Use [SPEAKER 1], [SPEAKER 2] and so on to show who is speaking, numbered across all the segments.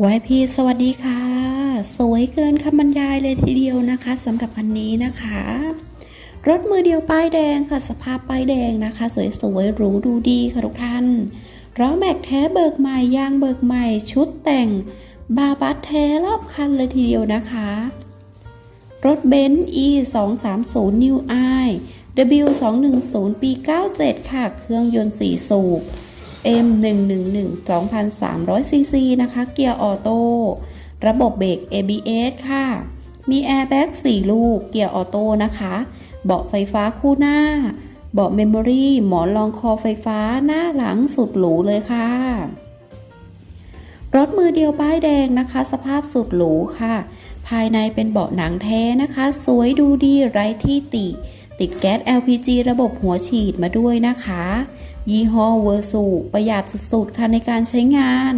[SPEAKER 1] วายพีสวัสดีค่ะ สวยเกินคำบรรยายเลยทีเดียวนะคะสำหรับคันนี้นะคะ รถมือเดียวป้ายแดงค่ะ สภาพป้ายแดงนะคะ สวยๆหรูดูดีค่ะทุกท่านล้อแม็กแท้เบิกใหม่ยางเบิกใหม่ ชุดแต่ง บาบัสแท้รอบคันเลยทีเดียวนะคะ รถเบนซ์ e 2 3 0 New i w 2 1 0ปี 97 ค่ะ เครื่องยนต์4สูบ M 1 1 1 2,300ซีซีนะคะ เกียร์ออโต้ ระบบเบรก ABS ค่ะ มีแอร์แบ็ก4 ลูก เกียร์ออโต้นะคะ เบาะไฟฟ้าคู่หน้า เบาะเมมโมรี่ หมอนรองคอไฟฟ้าหน้าหลังสุดหรูเลยค่ะ รถมือเดียวป้ายแดงนะคะ สภาพสุดหรูค่ะ ภายในเป็นเบาะหนังแท้นะคะ สวยดูดีไร้ที่ติ ติดแก๊ส LPG ระบบหัวฉีดมาด้วยนะคะ ยี่ห้อเวอร์สูประหยัดสุดๆค่ะในการใช้งาน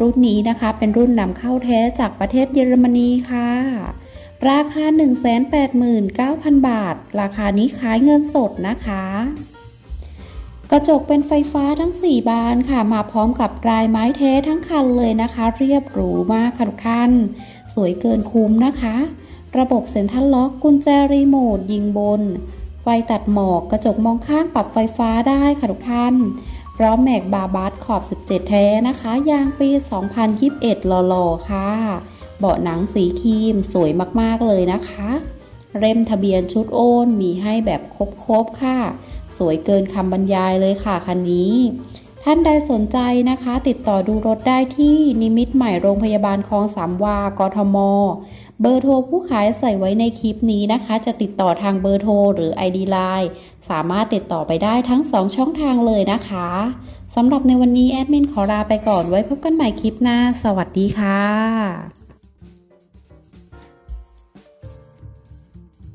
[SPEAKER 1] รุ่นนี้นะคะเป็นรุ่นนำเข้าแท้จากประเทศเยอรมนีค่ะ ราคา 189,000 บาท ราคานี้ขายเงินสดนะคะกระจกเป็นไฟฟ้าทั้ง 4 บานค่ะ มาพร้อมกับลายไม้แท้ทั้งคันเลยนะคะ เรียบหรูมากค่ะทุกท่าน สวยเกินคุ้มนะคะ ระบบเซ็นทรัลล็อกกุญแจรีโมทยิงบน ไฟตัดหมอกกระจกมองข้างปรับไฟฟ้าได้ค่ะทุกท่าน พร้อมแม็กบาบัสขอบ 17 แท้นะคะ ยางปี 2021หล่อๆค่ะ เบาะหนังสีครีมสวยมากๆเลยนะคะ เร่มทะเบียนชุดโอนมีให้แบบครบๆค่ะ สวยเกินคำบรรยายเลยค่ะคันนี้ ท่านใดสนใจนะคะ ติดต่อดูรถได้ที่นิมิตใหม่โรงพยาบาลคลองสามวากทม เบอร์โทรผู้ขายใส่ไว้ในคลิปนี้นะคะ จะติดต่อทางเบอร์โทรหรือ ID Line สามารถติดต่อไปได้ทั้ง 2 ช่องทางเลยนะคะสำหรับในวันนี้แอดมินขอลาไปก่อนไว้พบกันใหม่คลิปหน้า สวัสดีค่ะ